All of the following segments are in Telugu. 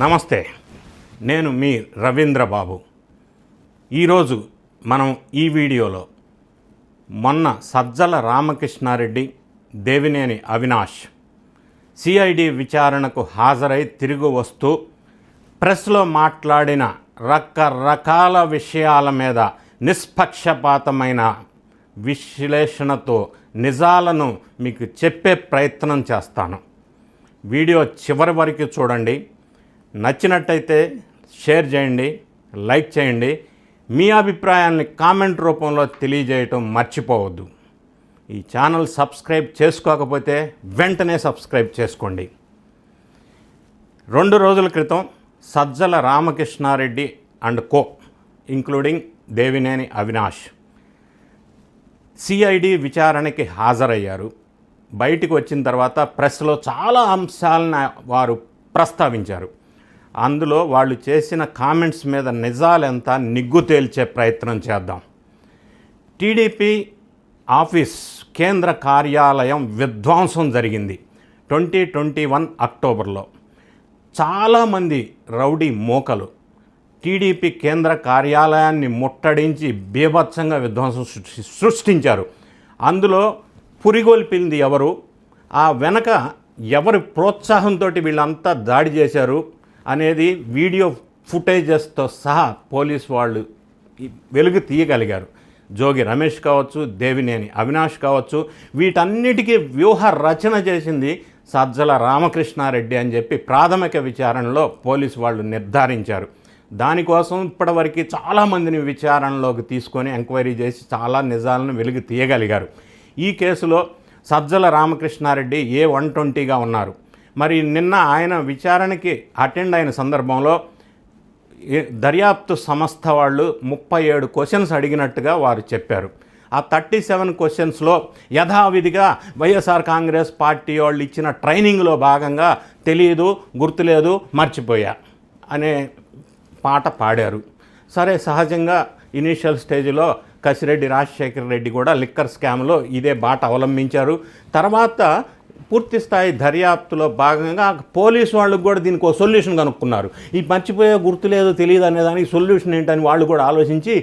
నమస్తే నేను మీ రవీంద్ర బాబు ఈరోజు మనం ఈ వీడియోలో మొన్న సజ్జల రామకృష్ణారెడ్డి దేవినేని అవినాష్ సిఐడి విచారణకు హాజరై తిరిగి వస్తూ ప్రెస్లో మాట్లాడిన రకరకాల విషయాల మీద నిష్పక్షపాతమైన విశ్లేషణతో నిజాలను మీకు చెప్పే ప్రయత్నం చేస్తాను. వీడియో చివరి వరకు చూడండి. నచ్చినట్టయితే షేర్ చేయండి లైక్ చేయండి. మీ అభిప్రాయాన్ని కామెంట్ రూపంలో తెలియజేయటం మర్చిపోవద్దు. ఈ ఛానల్ సబ్స్క్రైబ్ చేసుకోకపోతే వెంటనే సబ్స్క్రైబ్ చేసుకోండి. రెండు రోజుల క్రితం Sajjala Ramakrishna Reddy and co including Devineni Avinash CID విచారణకి హాజరయ్యారు. బయటికి వచ్చిన తర్వాత ప్రెస్లో చాలా అంశాలను వారు ప్రస్తావించారు. అందులో వాళ్ళు చేసిన కామెంట్స్ మీద నిజాలెంత నిగ్గు తేల్చే ప్రయత్నం చేద్దాం. టీడీపీ ఆఫీస్ కేంద్ర కార్యాలయం విధ్వంసం జరిగింది ట్వంటీ ట్వంటీ వన్ అక్టోబర్లో. చాలామంది రౌడీ మోకలు టీడీపీ కేంద్ర కార్యాలయాన్ని ముట్టడించి బీభత్సంగా విధ్వంసం సృష్టించారు. అందులో పురిగొల్పింది ఎవరు? ఆ వెనక ఎవరి ప్రోత్సాహంతో వీళ్ళంతా దాడి చేశారు? అనేది వీడియో ఫుటేజెస్తో సహా పోలీస్ వాళ్ళు వెలుగు తీయగలిగారు. జోగి రమేష్ కావచ్చు దేవినేని అవినాష్ కావచ్చు వీటన్నిటికీ వ్యూహ రచన చేసింది సజ్జల రామకృష్ణారెడ్డి అని చెప్పి ప్రాథమిక విచారణలో పోలీసు వాళ్ళు నిర్ధారించారు. దానికోసం ఇప్పటివరకు చాలామందిని విచారణలోకి తీసుకొని ఎంక్వైరీ చేసి చాలా నిజాలను వెలుగు తీయగలిగారు. ఈ కేసులో సజ్జల రామకృష్ణారెడ్డి ఏ వన్ ట్వంటీగా ఉన్నారు. మరి నిన్న ఆయన విచారణకి అటెండ్ అయిన సందర్భంలో దర్యాప్తు సంస్థ వాళ్ళు ముప్పై ఏడు క్వశ్చన్స్ అడిగినట్టుగా వారు చెప్పారు. ఆ థర్టీ సెవెన్ క్వశ్చన్స్లో యథావిధిగా వైఎస్ఆర్ కాంగ్రెస్ పార్టీ వాళ్ళు ఇచ్చిన ట్రైనింగ్లో భాగంగా తెలియదు గుర్తులేదు మర్చిపోయా అనే పాట పాడారు. సరే సహజంగా ఇనీషియల్ స్టేజ్లో కసిరెడ్డి రాజశేఖర రెడ్డి కూడా లిక్కర్ స్కామ్లో ఇదే బాట అవలంబించారు. తర్వాత పూర్తి స్థాయి దర్యాప్తులో భాగంగా పోలీసు వాళ్ళకు కూడా దీనికి ఒక సొల్యూషన్ కనుక్కున్నారు. ఈ మర్చిపోయే గుర్తు లేదో తెలియదు అనే దానికి సొల్యూషన్ ఏంటని వాళ్ళు కూడా ఆలోచించి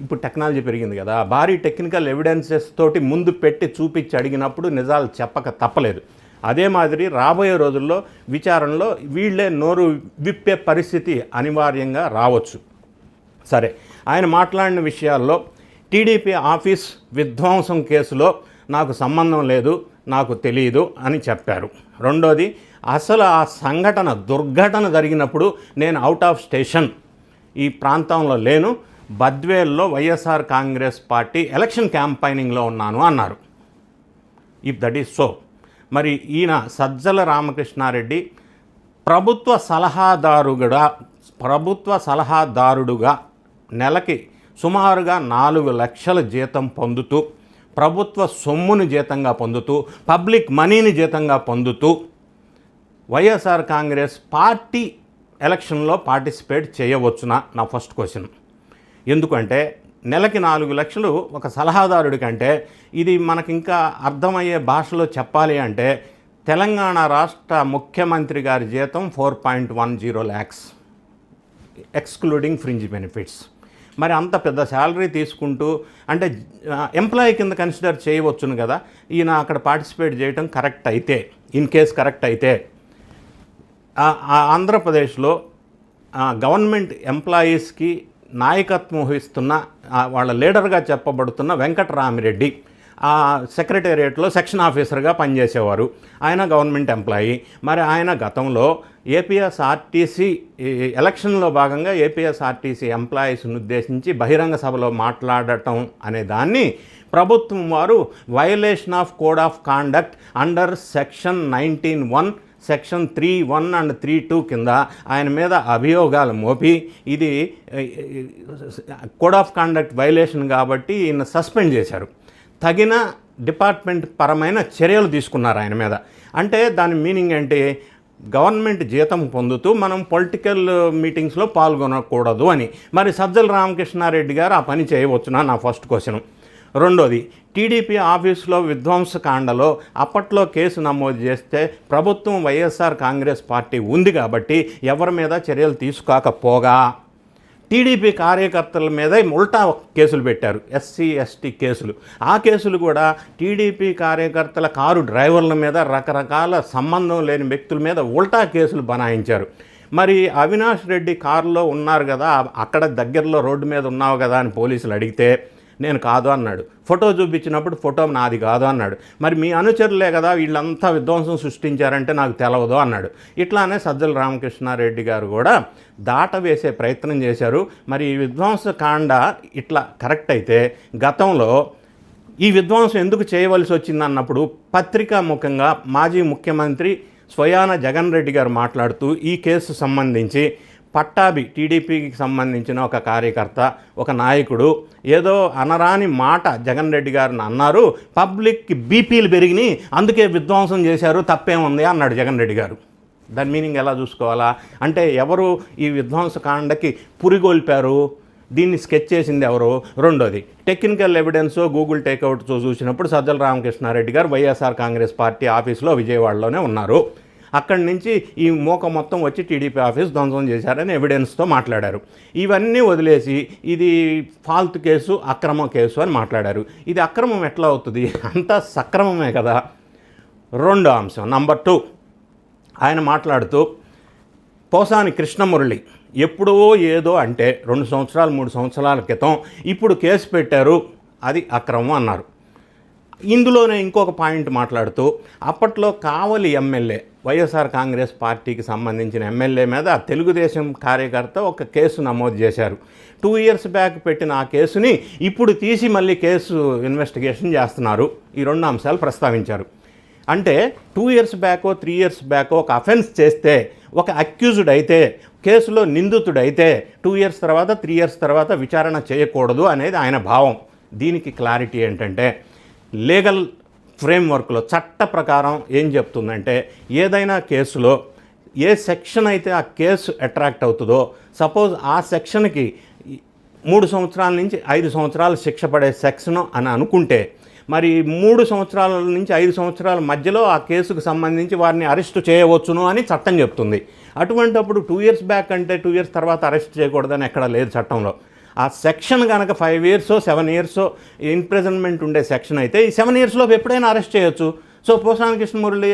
ఇప్పుడు టెక్నాలజీ పెరిగింది కదా. భారీ టెక్నికల్ ఎవిడెన్సెస్ తోటి ముందు పెట్టి చూపించి అడిగినప్పుడు నిజాలు చెప్పక తప్పలేదు. అదే మాదిరి రాబోయే రోజుల్లో విచారణలో వీళ్ళే నోరు విప్పే పరిస్థితి అనివార్యంగా రావచ్చు. సరే ఆయన మాట్లాడిన విషయాల్లో టీడీపీ ఆఫీస్ విధ్వంసం కేసులో నాకు సంబంధం లేదు. నాకు తెలియదు అని చెప్పారు. రెండోది అసలు ఆ సంఘటన దుర్ఘటన జరిగినప్పుడు నేను అవుట్ ఆఫ్ స్టేషన్ ఈ ప్రాంతంలో లేను బద్వేల్లో వైఎస్ఆర్ కాంగ్రెస్ పార్టీ ఎలక్షన్ క్యాంపైనింగ్లో ఉన్నాను అన్నారు. ఇఫ్ దట్ ఈస్ సో మరి ఈయన సజ్జల రామకృష్ణారెడ్డి ప్రభుత్వ సలహాదారుగా ప్రభుత్వ సలహాదారుడుగా నెలకి సుమారుగా నాలుగు లక్షల జీతం పొందుతూ ప్రభుత్వ సొమ్ముని జీతంగా పొందుతూ పబ్లిక్ మనీని జీతంగా పొందుతూ వైఎస్ఆర్ కాంగ్రెస్ పార్టీ ఎలక్షన్లో పార్టిసిపేట్ చేయవచ్చునా? నా ఫస్ట్ క్వశ్చన్. ఎందుకంటే నెలకి నాలుగు లక్షలు ఒక సలహాదారుడి కంటే ఇది మనకింకా అర్థమయ్యే భాషలో చెప్పాలి అంటే తెలంగాణ రాష్ట్ర ముఖ్యమంత్రి గారి జీతం four point one zero lakhs excluding fringe benefits. మరి అంత పెద్ద శాలరీ తీసుకుంటూ అంటే ఎంప్లాయీ కింద కన్సిడర్ చేయవచ్చును కదా. ఈయన అక్కడ పార్టిసిపేట్ చేయటం కరెక్ట్ అయితే ఇన్ కేస్ కరెక్ట్ అయితే. ఆ- ఆంధ్రప్రదేశ్లో గవర్నమెంట్ ఎంప్లాయీస్కి నాయకత్వం వహిస్తున్న వాళ్ళ లీడర్గా చెప్పబడుతున్న వెంకటరామిరెడ్డి. ఆ సెక్రటేరియట్లో సెక్షన్ ఆఫీసర్గా పనిచేసేవారు ఆయన గవర్నమెంట్ ఎంప్లాయీ మరి ఆయన గతంలో ఏపీఎస్ఆర్టీసీ ఎలక్షన్లో భాగంగా ఏపీఎస్ఆర్టీసీ ఎంప్లాయీస్ని ఉద్దేశించి బహిరంగ సభలో మాట్లాడటం అనే దాన్ని ప్రభుత్వం వారు violation of code of conduct under section nineteen one section three one and three two కింద ఆయన మీద అభియోగాలు మోపి ఇది కోడ్ ఆఫ్ కాండక్ట్ వైలేషన్ కాబట్టి ఈయన సస్పెండ్ చేశారు తగిన డిపార్ట్మెంట్ పరమైన చర్యలు తీసుకున్నారు ఆయన మీద. అంటే దాని మీనింగ్ ఏంటి? గవర్నమెంట్ జీతం పొందుతూ మనం పొలిటికల్ మీటింగ్స్లో పాల్గొనకూడదు అని. మరి సజ్జల రామకృష్ణారెడ్డి గారు ఆ పని చేయవచ్చునా? నా ఫస్ట్ క్వశ్చన్. రెండోది టీడీపీ ఆఫీసులో విధ్వంసకాండలో అప్పట్లో కేసు నమోదు చేస్తే ప్రభుత్వం వైఎస్ఆర్ కాంగ్రెస్ పార్టీ ఉంది కాబట్టి ఎవరి మీద చర్యలు తీసుకోకపోగా? టీడీపీ కార్యకర్తల మీద ఉల్టా కేసులు పెట్టారు ఎస్సీ ఎస్టీ కేసులు. ఆ కేసులు కూడా టీడీపీ కార్యకర్తల కారు డ్రైవర్ల మీద రకరకాల సంబంధం లేని వ్యక్తుల మీద ఉల్టా కేసులు బనాయించారు. మరి అవినాష్ రెడ్డి కారులో ఉన్నారు కదా అక్కడ దగ్గరలో రోడ్డు మీద ఉన్నావు కదా అని పోలీసులు అడిగితే నేను కాదు అన్నాడు. ఫోటో చూపించినప్పుడు ఫోటో నాది కాదు అన్నాడు. మరి మీ అనుచరులే కదా వీళ్ళంతా విధ్వంసం సృష్టించారంటే నాకు తెలవదు అన్నాడు. ఇట్లానే సజ్జల రామకృష్ణారెడ్డి గారు కూడా దాట వేసే ప్రయత్నం చేశారు. మరి ఈ విధ్వంసకాండ ఇట్లా కరెక్ట్ అయితే గతంలో ఈ విధ్వంసం ఎందుకు చేయవలసి వచ్చింది అన్నప్పుడు పత్రికా ముఖంగా మాజీ ముఖ్యమంత్రి స్వయాన జగన్ రెడ్డి గారు మాట్లాడుతూ ఈ కేసు సంబంధించి పట్టాభి టీడీపీకి సంబంధించిన ఒక కార్యకర్త ఒక నాయకుడు ఏదో అనరాని మాట జగన్ రెడ్డి గారిని అన్నారు పబ్లిక్కి బీపీలు పెరిగినాయి అందుకే విధ్వంసం చేశారు తప్పేముంది అన్నాడు జగన్ రెడ్డి గారు. దాని మీనింగ్ ఎలా చూసుకోవాలా? అంటే ఎవరు ఈ విధ్వంసకాండకి పురిగొల్పారు? దీన్ని స్కెచ్ చేసింది ఎవరు? రెండోది టెక్నికల్ ఎవిడెన్స్ గూగుల్ టేక్అవుట్ చూసినప్పుడు సజ్జల రామకృష్ణారెడ్డి గారు వైఎస్ఆర్ కాంగ్రెస్ పార్టీ ఆఫీస్లో విజయవాడలోనే ఉన్నారు. అక్కడి నుంచి ఈ మోక మొత్తం వచ్చి టీడీపీ ఆఫీస్ ధ్వంసం చేశారని ఎవిడెన్స్తో మాట్లాడారు. ఇవన్నీ వదిలేసి ఇది ఫాల్తు కేసు అక్రమ కేసు అని మాట్లాడారు. ఇది అక్రమం ఎట్లా అవుతుంది? అంతా సక్రమమే కదా? రెండో అంశం నంబర్ టూ ఆయన మాట్లాడుతూ పోసాని కృష్ణమురళి ఎప్పుడో ఏదో అంటే రెండు సంవత్సరాలు మూడు సంవత్సరాల క్రితం ఇప్పుడు కేసు పెట్టారు అది అక్రమం అన్నారు. ఇందులోనే ఇంకొక పాయింట్ మాట్లాడుతూ అప్పట్లో కావలి ఎమ్మెల్యే వైఎస్ఆర్ కాంగ్రెస్ పార్టీకి సంబంధించిన ఎమ్మెల్యే మీద తెలుగుదేశం కార్యకర్త ఒక కేసు నమోదు చేశారు. టూ ఇయర్స్ బ్యాక్ పెట్టిన ఆ కేసుని ఇప్పుడు తీసి మళ్ళీ కేసు ఇన్వెస్టిగేషన్ చేస్తున్నారు. ఈ రెండు అంశాలు ప్రస్తావించారు. అంటే టూ ఇయర్స్ బ్యాకో త్రీ ఇయర్స్ బ్యాకో ఒక అఫెన్స్ చేస్తే ఒక అక్యూజ్డ్ అయితే కేసులో నిందితుడైతే టూ ఇయర్స్ తర్వాత త్రీ ఇయర్స్ తర్వాత విచారణ చేయకూడదు అనేది ఆయన భావం. దీనికి క్లారిటీ ఏంటంటే లీగల్ ఫ్రేమ్వర్క్లో చట్ట ప్రకారం ఏం చెప్తుందంటే ఏదైనా కేసులో ఏ సెక్షన్ అయితే ఆ కేసు అట్రాక్ట్ అవుతుందో సపోజ్ ఆ సెక్షన్కి మూడు సంవత్సరాల నుంచి ఐదు సంవత్సరాలు శిక్ష పడే సెక్షన్ అని అనుకుంటే మరి మూడు సంవత్సరాల నుంచి ఐదు సంవత్సరాల మధ్యలో ఆ కేసుకు సంబంధించి వారిని అరెస్ట్ చేయవచ్చును అని చట్టం చెప్తుంది. అటువంటప్పుడు టూ ఇయర్స్ బ్యాక్ అంటే టూ ఇయర్స్ తర్వాత అరెస్ట్ చేయకూడదని ఎక్కడ లేదు చట్టంలో. ఆ సెక్షన్ కనుక ఫైవ్ ఇయర్సో సెవెన్ ఇయర్సో ఇంప్రెజన్మెంట్ ఉండే సెక్షన్ అయితే ఈ సెవెన్ ఇయర్స్లో ఎప్పుడైనా అరెస్ట్ చేయొచ్చు. సో పోసాని కృష్ణమురళి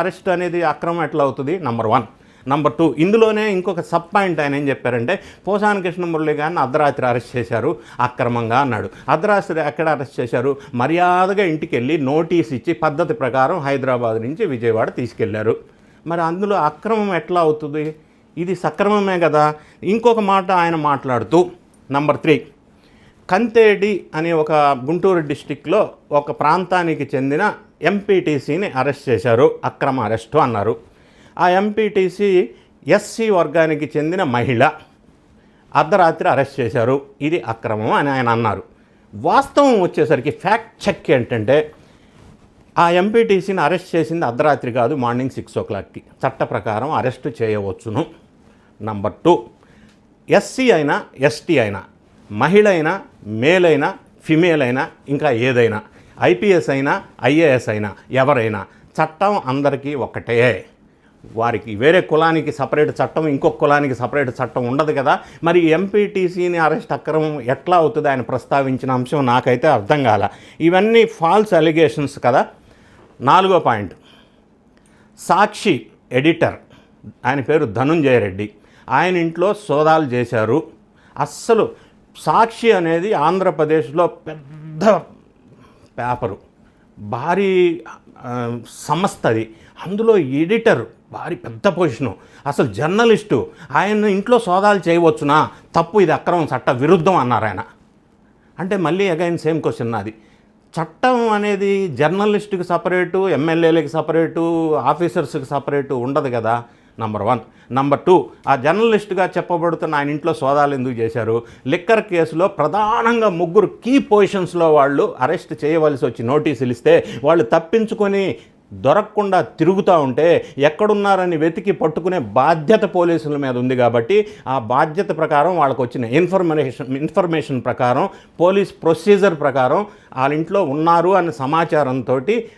అరెస్ట్ అనేది అక్రమం ఎట్లా అవుతుంది? నంబర్ వన్ నంబర్ టూ ఇందులోనే ఇంకొక సబ్ పాయింట్ ఆయన ఏం చెప్పారంటే పోసాని కృష్ణమురళి గారిని అర్ధరాత్రి అరెస్ట్ చేశారు అక్రమంగా అన్నాడు. అర్ధరాత్రి ఎక్కడ అరెస్ట్ చేశారు? మర్యాదగా ఇంటికి వెళ్ళి నోటీస్ ఇచ్చి పద్ధతి ప్రకారం హైదరాబాద్ నుంచి విజయవాడ తీసుకెళ్ళారు. మరి అందులో అక్రమం ఎట్లా అవుతుంది? ఇది సక్రమమే కదా? ఇంకొక మాట ఆయన మాట్లాడుతూ నంబర్ త్రీ కంతేడి అనే ఒక గుంటూరు డిస్టిక్లో ఒక ప్రాంతానికి చెందిన ఎంపీటీసీని అరెస్ట్ చేశారు. అక్రమ అరెస్టు అన్నారు. ఆ ఎంపీటీసీ ఎస్సీ వర్గానికి చెందిన మహిళ అర్ధరాత్రి అరెస్ట్ చేశారు. ఇది అక్రమం అని ఆయన అన్నారు. వాస్తవం వచ్చేసరికి ఫ్యాక్ట్ చెక్ ఏంటంటే ఆ ఎంపీటీసీని అరెస్ట్ చేసింది అర్ధరాత్రి కాదు మార్నింగ్ సిక్స్ ఓ క్లాక్కి చట్ట ప్రకారం అరెస్టు చేయవచ్చును. నంబర్ టూ ఎస్సీ అయినా ఎస్టీ అయినా మహిళ అయినా మేల్ అయినా ఫిమేల్ అయినా ఇంకా ఏదైనా ఐపీఎస్ అయినా ఐఏఎస్ అయినా ఎవరైనా చట్టం అందరికీ ఒకటే వారికి వేరే కులానికి సపరేట్ చట్టం ఇంకొక కులానికి సపరేట్ చట్టం ఉండదు కదా. మరి ఎంపీటీసీని అరెస్ట్ అక్రమం ఎట్లా అవుతుంది ఆయన ప్రస్తావించిన అంశం నాకైతే అర్థం కాల. ఇవన్నీ ఫాల్స్ అలిగేషన్స్ కదా. నాలుగో పాయింట్. సాక్షి ఎడిటర్. ఆయన పేరు ధనుంజయ రెడ్డి. ఆయన ఇంట్లో సోదాలు చేశారు. అస్సలు సాక్షి అనేది ఆంధ్రప్రదేశ్లో పెద్ద పేపరు. భారీ సంస్థ అది అందులో ఎడిటర్ భారీ పెద్ద పొజిషను. అసలు జర్నలిస్టు ఆయన ఇంట్లో సోదాలు చేయవచ్చునా? తప్పు ఇది అక్రమం చట్ట విరుద్ధం అన్నారు ఆయన. అంటే మళ్ళీ అగైన్ సేమ్ క్వశ్చన్ నాది. చట్టం అనేది జర్నలిస్టుకి సపరేటు ఎమ్మెల్యేలకి సపరేటు ఆఫీసర్స్కి సపరేటు ఉండదు కదా. నంబర్ వన్ నంబర్ టూ ఆ జర్నలిస్ట్గా చెప్పబడుతున్న ఆయన ఇంట్లో సోదాలు ఎందుకు చేశారు? లిక్కర్ కేసులో ప్రధానంగా ముగ్గురు కీ పొజిషన్స్లో వాళ్ళు అరెస్ట్ చేయవలసి వచ్చి నోటీసులు ఇస్తే వాళ్ళు తప్పించుకొని దొరకకుండా తిరుగుతూ ఉంటే ఎక్కడున్నారని వెతికి పట్టుకునే బాధ్యత పోలీసుల మీద ఉంది కాబట్టి ఆ బాధ్యత ప్రకారం వాళ్ళకు వచ్చిన ఇన్ఫర్మేషన్ ఇన్ఫర్మేషన్ ప్రకారం పోలీస్ ప్రొసీజర్ ప్రకారం వాళ్ళ ఇంట్లో ఉన్నారు అనే సమాచారంతో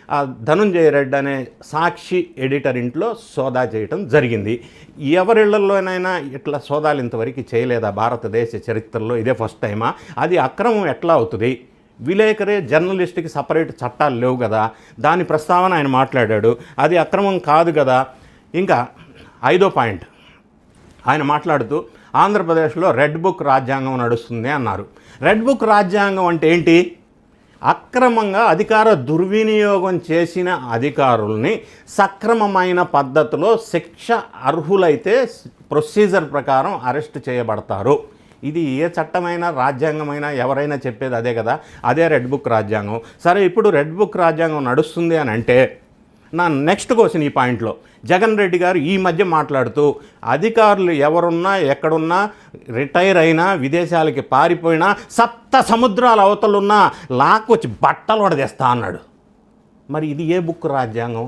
ఆ ధనుంజయ రెడ్డి అనే సాక్షి ఎడిటర్ ఇంట్లో సోదా చేయటం జరిగింది. ఎవరిళ్ళలోనైనా ఇట్లా సోదాలు ఇంతవరకు చేయలేదా? భారతదేశ చరిత్రలో ఇదే ఫస్ట్ టైమా? అది అక్రమం ఎట్లా అవుతుంది? విలేకరే జర్నలిస్ట్కి సపరేట్ చట్టాలు లేవు కదా. దాని ప్రస్తావన ఆయన మాట్లాడాడు. అది అక్రమం కాదు కదా. ఇంకా ఐదో పాయింట్. ఆయన మాట్లాడుతూ ఆంధ్రప్రదేశ్లో రెడ్ బుక్ రాజ్యాంగం నడుస్తుంది అన్నారు. రెడ్ బుక్ రాజ్యాంగం అంటే ఏంటి? అక్రమంగా అధికార దుర్వినియోగం చేసిన అధికారుల్ని సక్రమమైన పద్ధతిలో శిక్ష అర్హులైతే ప్రొసీజర్ ప్రకారం అరెస్ట్ చేయబడతారు. ఇది ఏ చట్టమైనా రాజ్యాంగమైనా ఎవరైనా చెప్పేది అదే కదా. అదే రెడ్ బుక్ రాజ్యాంగం. సరే ఇప్పుడు రెడ్ బుక్ రాజ్యాంగం నడుస్తుంది అని అంటే నా నెక్స్ట్ క్వశ్చన్ ఈ పాయింట్లో. జగన్ రెడ్డి గారు ఈ మధ్య మాట్లాడుతూ అధికారులు ఎవరున్నా ఎక్కడున్నా రిటైర్ అయినా విదేశాలకి పారిపోయినా సప్త సముద్రాల అవతలున్నా లాక్కొచ్చి బట్టలు వడదేస్తా అన్నాడు. మరి ఇది ఏ బుక్ రాజ్యాంగం?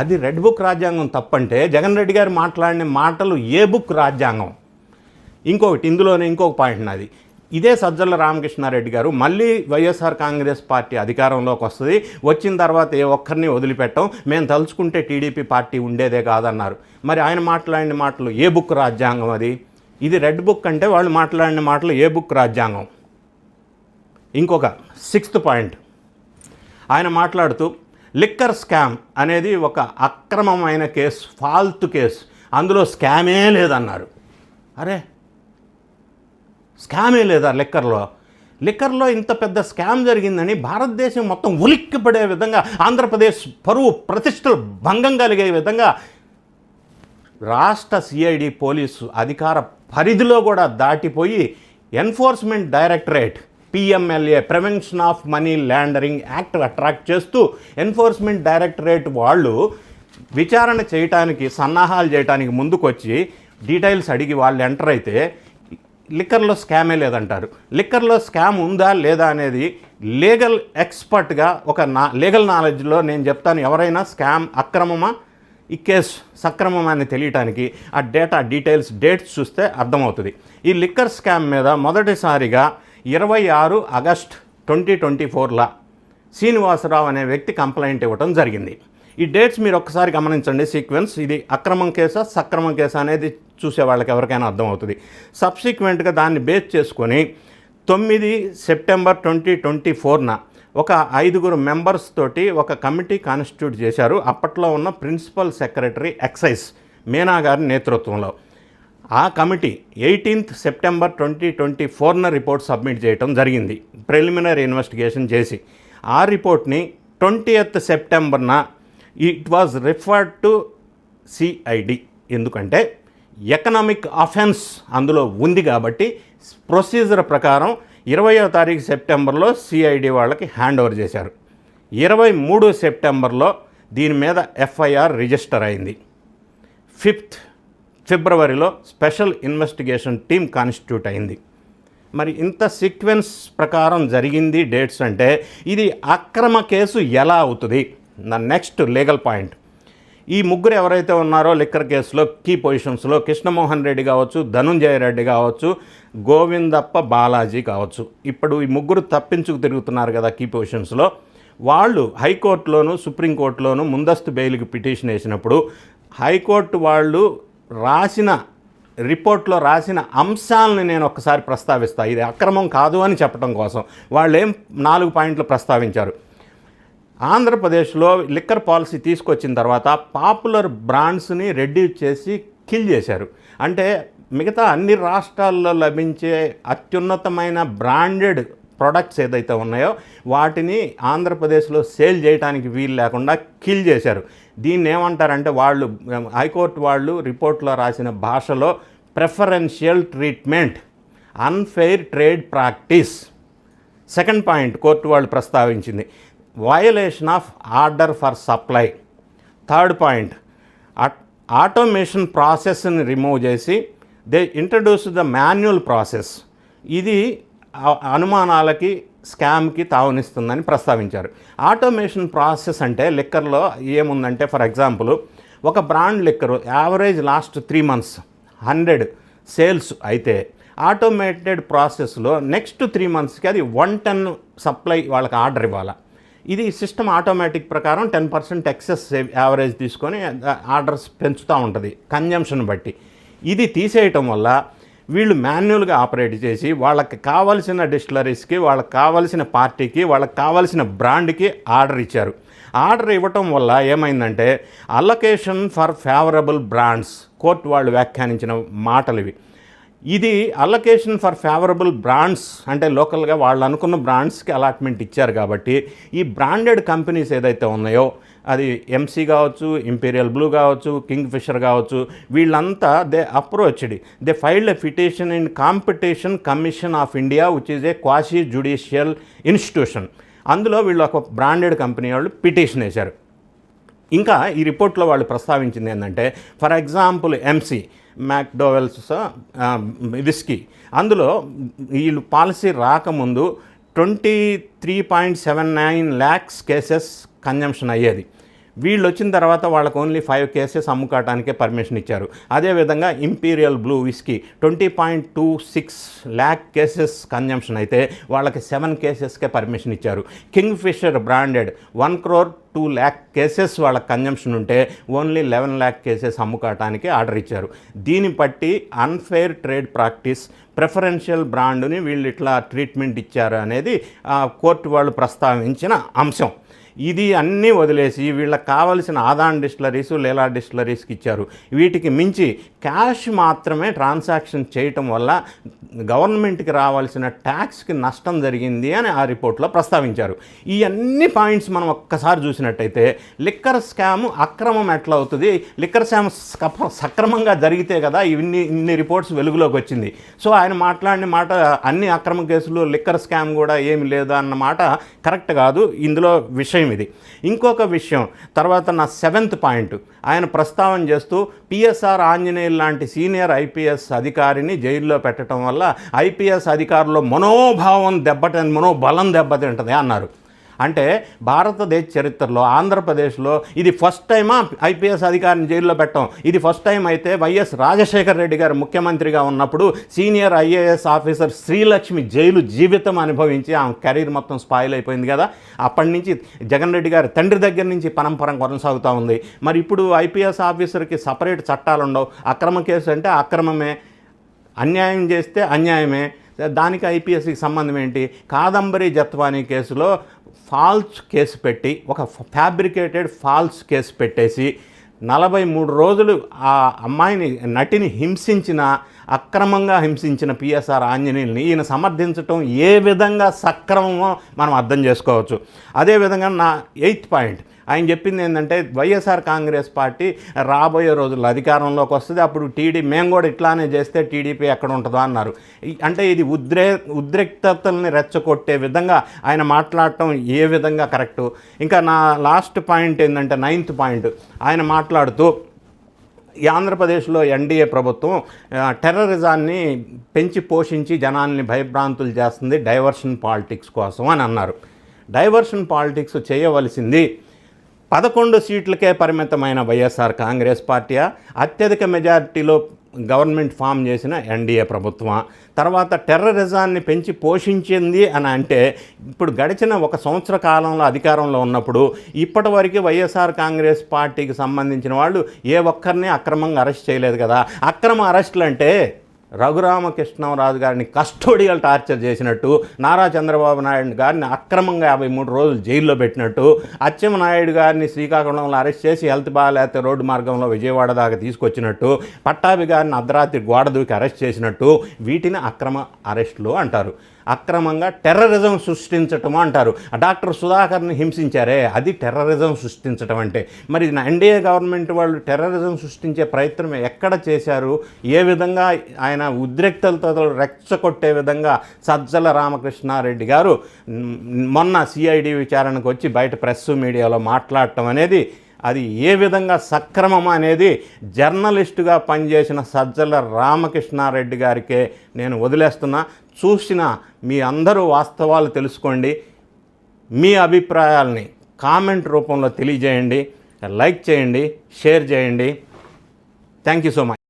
అది రెడ్ బుక్ రాజ్యాంగం తప్పంటే జగన్ రెడ్డి గారు మాట్లాడిన మాటలు ఏ బుక్ రాజ్యాంగం? ఇంకొకటి ఇందులోనే ఇంకొక పాయింట్ నాది. ఇదే సజ్జల రామకృష్ణారెడ్డి గారు మళ్ళీ వైఎస్ఆర్ కాంగ్రెస్ పార్టీ అధికారంలోకి వస్తుంది. వచ్చిన తర్వాత ఏ ఒక్కరిని వదిలిపెట్టం. మేము తలుచుకుంటే టీడీపీ పార్టీ ఉండేదే కాదన్నారు. మరి ఆయన మాట్లాడిన మాటలు ఏ బుక్ రాజ్యాంగం అది? ఇది రెడ్ బుక్ అంటే వాళ్ళు మాట్లాడిన మాటలు ఏ బుక్ రాజ్యాంగం? ఇంకొక సిక్స్త్ పాయింట్. ఆయన మాట్లాడుతూ లిక్కర్ స్కామ్ అనేది ఒక అక్రమమైన కేసు ఫాల్తు కేసు. అందులో స్కామే లేదన్నారు. అరే స్కామే లేదా లిక్కర్లో? లిక్కర్లో ఇంత పెద్ద స్కామ్ జరిగిందని భారతదేశం మొత్తం ఉలిక్కిపడే విధంగా ఆంధ్రప్రదేశ్ పరువు ప్రతిష్టలు భంగం కలిగే విధంగా రాష్ట్ర సిఐడి పోలీసు అధికార పరిధిలో కూడా దాటిపోయి enforcement directorate PMLA prevention of money laundering act attract చేస్తూ ఎన్ఫోర్స్మెంట్ డైరెక్టరేట్ వాళ్ళు విచారణ చేయటానికి సన్నాహాలు చేయడానికి ముందుకొచ్చి డీటెయిల్స్ అడిగి వాళ్ళు ఎంటర్ అయితే లిక్కర్లో స్కామే లేదంటారు. లిక్కర్లో స్కామ్ ఉందా లేదా అనేది లీగల్ ఎక్స్పర్ట్గా ఒక నా లీగల్ నాలెడ్జ్లో నేను చెప్తాను. ఎవరైనా స్కామ్ అక్రమమా? ఈ కేసు అని తెలియటానికి ఆ డేటా డీటెయిల్స్ డేట్స్ చూస్తే అర్థమవుతుంది. ఈ లిక్కర్ స్కామ్ మీద మొదటిసారిగా ఇరవై ఆరు ఆగస్ట్ ట్వంటీ ట్వంటీ ఫోర్లో శ్రీనివాసరావు అనే వ్యక్తి కంప్లైంట్ ఇవ్వడం జరిగింది. ఈ డేట్స్ మీరు ఒక్కసారి గమనించండి సీక్వెన్స్ ఇది అక్రమం కేసా సక్రమం కేసా అనేది చూసే వాళ్ళకి ఎవరికైనా అర్థమవుతుంది. సబ్సిక్వెంట్గా దాన్ని బేస్ చేసుకొని తొమ్మిది సెప్టెంబర్ ట్వంటీ ట్వంటీ ఫోర్న ఒక ఐదుగురు మెంబర్స్ తోటి ఒక కమిటీ కాన్స్టిట్యూట్ చేశారు. అప్పట్లో ఉన్న ప్రిన్సిపల్ సెక్రటరీ ఎక్సైజ్ మీనా గారి నేతృత్వంలో. ఆ committee eighteenth September twenty twenty ఫోర్న report submit చేయడం జరిగింది. ప్రిలిమినరీ ఇన్వెస్టిగేషన్ చేసి. ఆ రిపోర్ట్ని twentieth సెప్టెంబర్న it was referred to CID ఎందుకంటే ఎకనామిక్ అఫెన్స్ అందులో ఉంది కాబట్టి ప్రొసీజర్ ప్రకారం ఇరవయో తారీఖు సెప్టెంబర్లో సిఐడి వాళ్ళకి హ్యాండ్ ఓవర్ చేశారు. ఇరవై మూడు సెప్టెంబర్లో దీని మీద ఎఫ్ఐఆర్ రిజిస్టర్ అయింది. ఫిఫ్త్ ఫిబ్రవరిలో స్పెషల్ ఇన్వెస్టిగేషన్ టీమ్ కాన్స్టిట్యూట్ అయింది. మరి ఇంత సీక్వెన్స్ ప్రకారం జరిగింది డేట్స్ అంటే ఇది అక్రమ కేసు ఎలా అవుతుంది? నా నెక్స్ట్ లీగల్ పాయింట్. ఈ ముగ్గురు ఎవరైతే ఉన్నారో లిక్కర్ కేసులో కీ పొజిషన్స్లో కృష్ణమోహన్ రెడ్డి కావచ్చు ధనుంజయ రెడ్డి కావచ్చు గోవిందప్ప బాలాజీ కావచ్చు. ఇప్పుడు ఈ ముగ్గురు తప్పించుకు తిరుగుతున్నారు కదా కీ పొజిషన్స్లో. వాళ్ళు హైకోర్టులోను సుప్రీంకోర్టులోను ముందస్తు బెయిల్కి పిటిషన్ వేసినప్పుడు హైకోర్టు వాళ్ళు రాసిన రిపోర్ట్లో రాసిన అంశాలను నేను ఒక్కసారి ప్రస్తావిస్తా. ఇది అక్రమం కాదు అని చెప్పడం కోసం. వాళ్ళు ఏం నాలుగు పాయింట్లు ప్రస్తావించారు. ఆంధ్రప్రదేశ్లో లిక్కర్ పాలసీ తీసుకొచ్చిన తర్వాత పాపులర్ బ్రాండ్స్ని రెడ్యూస్ చేసి కిల్ చేశారు. అంటే మిగతా అన్ని రాష్ట్రాల్లో లభించే అత్యున్నతమైన బ్రాండెడ్ ప్రొడక్ట్స్ ఏదైతే ఉన్నాయో వాటిని ఆంధ్రప్రదేశ్లో సేల్ చేయడానికి వీలు లేకుండా కిల్ చేశారు. దీన్ని ఏమంటారంటే వాళ్ళు హైకోర్టు వాళ్ళు రిపోర్ట్లో రాసిన భాషలో preferential treatment unfair trade practice. Second point court వాళ్ళు ప్రస్తావించింది. Violation of order for supply third point automation ప్రాసెస్ని రిమూవ్ చేసి they introduce the manual process ఇది అనుమానాలకి స్కామ్కి తావునిస్తుందని ప్రస్తావించారు. ఆటోమేషన్ ప్రాసెస్ అంటే లిక్కర్లో ఏముందంటే ఫర్ ఎగ్జాంపుల్ ఒక brand liquor average last three months hundred sales అయితే ఆటోమేటెడ్ ప్రాసెస్లో నెక్స్ట్ త్రీ మంత్స్కి అది వన్ టెన్ సప్లై వాళ్ళకి ఆర్డర్ ఇవ్వాలి. ఇది సిస్టమ్ ఆటోమేటిక్ ప్రకారం టెన్ పర్సెంట్ ఎక్సెస్ యావరేజ్ తీసుకొని ఆర్డర్స్ పెంచుతూ ఉంటుంది కన్జంప్షన్ బట్టి. ఇది తీసేయటం వల్ల వీళ్ళు మాన్యువల్గా ఆపరేట్ చేసి వాళ్ళకి కావాల్సిన డిస్టిలరీస్కి వాళ్ళకి కావాల్సిన పార్టీకి వాళ్ళకి కావాల్సిన బ్రాండ్కి ఆర్డర్ ఇచ్చారు. ఆర్డర్ ఇవ్వటం వల్ల ఏమైందంటే allocation for favourable brands court వాళ్ళు వ్యాఖ్యానించిన మాటలు ఇవి. ఇది అలొకేషన్ ఫర్ ఫేవరబుల్ బ్రాండ్స్ అంటే లోకల్గా వాళ్ళు అనుకున్న బ్రాండ్స్కి అలాట్మెంట్ ఇచ్చారు కాబట్టి ఈ బ్రాండెడ్ కంపెనీస్ ఏదైతే ఉన్నాయో అది ఎంసీ కావచ్చు ఇంపీరియల్ బ్లూ కావచ్చు కింగ్ ఫిషర్ కావచ్చు వీళ్ళంతా they approached they filed a petition in competition commission of India which is a quasi judicial institution అందులో వీళ్ళు ఒక బ్రాండెడ్ కంపెనీ వాళ్ళు పిటిషన్ వేశారు. ఇంకా ఈ రిపోర్ట్లో వాళ్ళు ప్రస్తావించింది ఏంటంటే for example MC McDowell's whisky అందులో వీళ్ళు పాలసీ రాకముందు twenty three point seven nine lakhs cases consumption అయ్యేది. వీళ్ళు వచ్చిన తర్వాత వాళ్ళకు ఓన్లీ ఫైవ్ కేసెస్ అమ్ముకోవటానికే పర్మిషన్ ఇచ్చారు. అదేవిధంగా imperial blue whisky twenty point two six lakh cases consumption అయితే వాళ్ళకి సెవెన్ కేసెస్కే పర్మిషన్ ఇచ్చారు. Kingfisher branded one crore two lakh cases వాళ్ళ కన్జంప్షన్ ఉంటే ఓన్లీ లెవెన్ ల్యాక్ కేసెస్ అమ్ముకోవటానికి ఆర్డర్ ఇచ్చారు. దీన్ని బట్టి అన్ఫెయిర్ ట్రేడ్ ప్రాక్టీస్ ప్రిఫరెన్షియల్ బ్రాండ్ని వీళ్ళు ఇట్లా ట్రీట్మెంట్ ఇచ్చారు అనేది ఆ, కోర్టు వాళ్ళు ప్రస్తావించిన అంశం. ఇది అన్నీ వదిలేసి వీళ్ళకి కావలసిన ఆదాన్ డిస్టిలరీస్ లీలా డిస్టిలరీస్కి ఇచ్చారు. వీటికి మించి క్యాష్ మాత్రమే ట్రాన్సాక్షన్ చేయటం వల్ల గవర్నమెంట్కి రావాల్సిన ట్యాక్స్కి నష్టం జరిగింది అని ఆ రిపోర్ట్లో ప్రస్తావించారు. ఈ అన్ని పాయింట్స్ మనం ఒక్కసారి చూసినట్టయితే లిక్కర్ స్కామ్ అక్రమం ఎట్లా అవుతుంది? లిక్కర్ స్కామ్ సక్రమంగా జరిగితే కదా ఇన్ని ఇన్ని రిపోర్ట్స్ వెలుగులోకి వచ్చింది. సో ఆయన మాట్లాడిన మాట అన్ని అక్రమ కేసులు లిక్కర్ స్కామ్ కూడా ఏమి లేదు అన్న మాట కరెక్ట్ కాదు. ఇందులో విషయం ఇది. ఇంకొక విషయం తర్వాత నా సెవెంత్ పాయింట్. ఆయన ప్రస్తావన చేస్తూ పిఎస్ఆర్ ఆంజనేయులు లాంటి సీనియర్ ఐపీఎస్ అధికారిని జైల్లో పెట్టడం వల్ల ఐపీఎస్ అధికారుల మనోభావం దెబ్బతి మనోబలం దెబ్బతింటుంది అన్నారు. అంటే భారతదేశ చరిత్రలో ఆంధ్రప్రదేశ్లో ఇది ఫస్ట్ టైమా ఐపీఎస్ అధికారిని జైల్లో పెట్టడం. ఇది ఫస్ట్ టైం అయితే వైఎస్ రాజశేఖర రెడ్డి గారు ముఖ్యమంత్రిగా ఉన్నప్పుడు senior IAS officer Srilakshmi jail జీవితం అనుభవించి ఆమె కెరీర్ మొత్తం స్పాయిల్ అయిపోయింది కదా. అప్పటి నుంచి జగన్ రెడ్డి గారి తండ్రి దగ్గర నుంచి పరంపరం కొనసాగుతూ ఉంది. మరి ఇప్పుడు ఐపీఎస్ ఆఫీసర్కి సపరేట్ చట్టాలు ఉండవు. అక్రమ కేసు అంటే అక్రమమే. అన్యాయం చేస్తే అన్యాయమే. దానికి ఐపీఎస్కి సంబంధం ఏంటి? కాదంబరి జత్వానీ కేసులో ఫాల్స్ కేసు పెట్టి ఒక ఫ్యాబ్రికేటెడ్ ఫాల్స్ కేసు పెట్టేసి నలభై మూడు రోజులు ఆ అమ్మాయిని నటిని హింసించిన అక్రమంగా హింసించిన పిఎస్ఆర్ ఆంజనేయుల్ని ఈయన సమర్థించటం ఏ విధంగా సక్రమమో మనం అర్థం చేసుకోవచ్చు. అదేవిధంగా నా ఎయిత్ పాయింట్. ఆయన చెప్పింది ఏంటంటే వైఎస్ఆర్ కాంగ్రెస్ పార్టీ రాబోయే రోజుల్లో అధికారంలోకి వస్తుంది. అప్పుడు టీడీ మేము కూడా ఇట్లానే చేస్తే టీడీపీ ఎక్కడ ఉంటుందో అన్నారు. అంటే ఇది ఉద్రే ఉద్రిక్తతల్ని రెచ్చగొట్టే విధంగా ఆయన మాట్లాడటం ఏ విధంగా కరెక్టు? ఇంకా నా లాస్ట్ పాయింట్ ఏంటంటే నైన్త్ పాయింట్. ఆయన మాట్లాడుతూ ఈ ఆంధ్రప్రదేశ్లో ఎన్డీఏ ప్రభుత్వం టెర్రరిజాన్ని పెంచి పోషించి జనాల్ని భయభ్రాంతులు చేస్తుంది డైవర్షన్ పాలిటిక్స్ కోసం అని అన్నారు. డైవర్షన్ పాలిటిక్స్ చేయవలసింది పదకొండు సీట్లకే పరిమితమైన వైఎస్ఆర్ కాంగ్రెస్ పార్టీయా అత్యధిక మెజారిటీలో గవర్నమెంట్ ఫామ్ చేసిన ఎన్డీఏ ప్రభుత్వం. తర్వాత టెర్రరిజాన్ని పెంచి పోషించింది అని అంటే ఇప్పుడు గడిచిన ఒక సంవత్సర కాలంలో అధికారంలో ఉన్నప్పుడు ఇప్పటివరకు వైఎస్ఆర్ కాంగ్రెస్ పార్టీకి సంబంధించిన వాళ్ళు ఏ ఒక్కరిని అక్రమంగా అరెస్ట్ చేయలేదు కదా. అక్రమ అరెస్టులు అంటే రఘురామకృష్ణరాజు గారిని కస్టోడియల్ టార్చర్ చేసినట్టు నారా చంద్రబాబు నాయుడు గారిని అక్రమంగా యాభై మూడు రోజులు జైల్లో పెట్టినట్టు అచ్చెన్నాయుడు గారిని శ్రీకాకుళంలో అరెస్ట్ చేసి హెల్త్ బాగాలేకపోతే రోడ్డు మార్గంలో విజయవాడ దాకా తీసుకొచ్చినట్టు పట్టాభి గారిని అర్ధరాత్రి గోడ దూకి అరెస్ట్ చేసినట్టు వీటిని అక్రమ అరెస్టులు అంటారు. అక్రమంగా టెర్రరిజం సృష్టించటం అంటారు. డాక్టర్ సుధాకర్ని హింసించారే. అది టెర్రరిజం సృష్టించటం అంటే. మరి ఎన్డీఏ గవర్నమెంట్ వాళ్ళు టెర్రరిజం సృష్టించే ప్రయత్నం ఎక్కడ చేశారు? ఏ విధంగా ఆయన ఉద్రిక్తలతో రెచ్చగొట్టే విధంగా సజ్జల రామకృష్ణారెడ్డి గారు మొన్న సిఐడి విచారణకు వచ్చి బయట ప్రెస్ మీడియాలో మాట్లాడటం అనేది అది ఏ విధంగా సక్రమం అనేది జర్నలిస్టుగా పనిచేసిన సజ్జల రామకృష్ణారెడ్డి గారికే నేను వదిలేస్తున్నా. చూసిన మీ అందరూ వాస్తవాలు తెలుసుకోండి. మీ అభిప్రాయాల్ని కామెంట్ రూపంలో తెలియజేయండి. లైక్ చేయండి షేర్ చేయండి. Thank you so much.